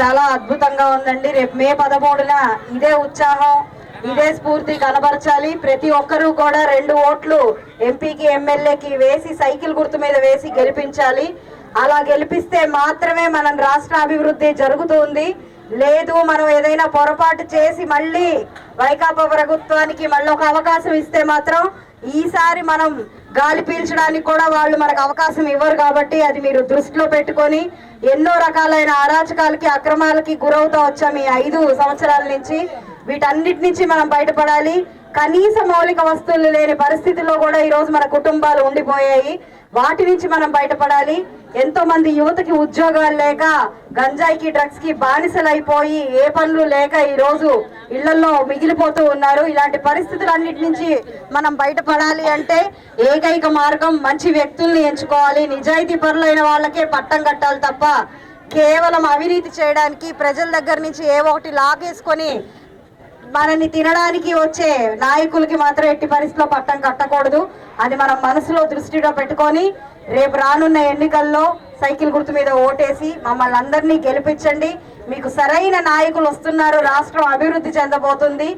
చాలా అద్భుతంగా ఉందండి. రేపు మే పదమూడున ఇదే ఉత్సాహం ఇదే స్ఫూర్తి కనబరచాలి. ప్రతి ఒక్కరూ కూడా రెండు ఓట్లు ఎంపీకి ఎమ్మెల్యేకి వేసి సైకిల్ గుర్తు మీద వేసి గెలిపించాలి. అలా గెలిపిస్తే మాత్రమే మనం రాష్ట్ర అభివృద్ధి జరుగుతుంది. లేదు మనం ఏదైనా పొరపాటు చేసి మళ్ళీ వైకాపా ప్రభుత్వానికి మళ్ళీ ఒక అవకాశం ఇస్తే మాత్రం ఈసారి మనం గాలి పీల్చడానికి కూడా వాళ్ళు మనకు అవకాశం ఇవ్వరు కాబట్టి అది మీరు దృష్టిలో పెట్టుకొని ఎన్నో రకాలైన అరాచకాలకి అక్రమాలకి గురవుతా వచ్చాం ఈ ఐదు సంవత్సరాల నుంచి. వీటన్నిటి నుంచి మనం బయటపడాలి. కనీస మౌలిక వస్తువులు లేని పరిస్థితుల్లో కూడా ఈరోజు మన కుటుంబాలు ఉండిపోయాయి. వాటి నుంచి మనం బయటపడాలి. ఎంతో మంది యువతకి ఉద్యోగాలు లేక గంజాయికి డ్రగ్స్కి బానిసలైపోయి ఏ పనులు లేక ఈ రోజు ఇళ్ళలో మిగిలిపోతూ ఉన్నారు. ఇలాంటి పరిస్థితులన్నిటి నుంచి మనం బయటపడాలి అంటే ఏకైక మార్గం మంచి వ్యక్తుల్ని ఎంచుకోవాలి. నిజాయితీ పరులైన వాళ్ళకే పట్టం కట్టాలి తప్ప కేవలం అవినీతి చేయడానికి ప్రజల దగ్గర నుంచి ఏ ఒకటి లాగేసుకొని మనని తినడానికి వచ్చే నాయకులకి మాత్రం ఎట్టి పరిస్థితిలో పట్టం కట్టకూడదు. అది మనం మనసులో దృష్టిలో పెట్టుకొని రేపు రానున్న ఎన్నికల్లో సైకిల్ గుర్తు మీద ఓటేసి మమ్మల్ని అందరినీ గెలిపించండి. మీకు సరైన నాయకులు వస్తున్నారు. రాష్ట్రం అభివృద్ధి చెందబోతుంది.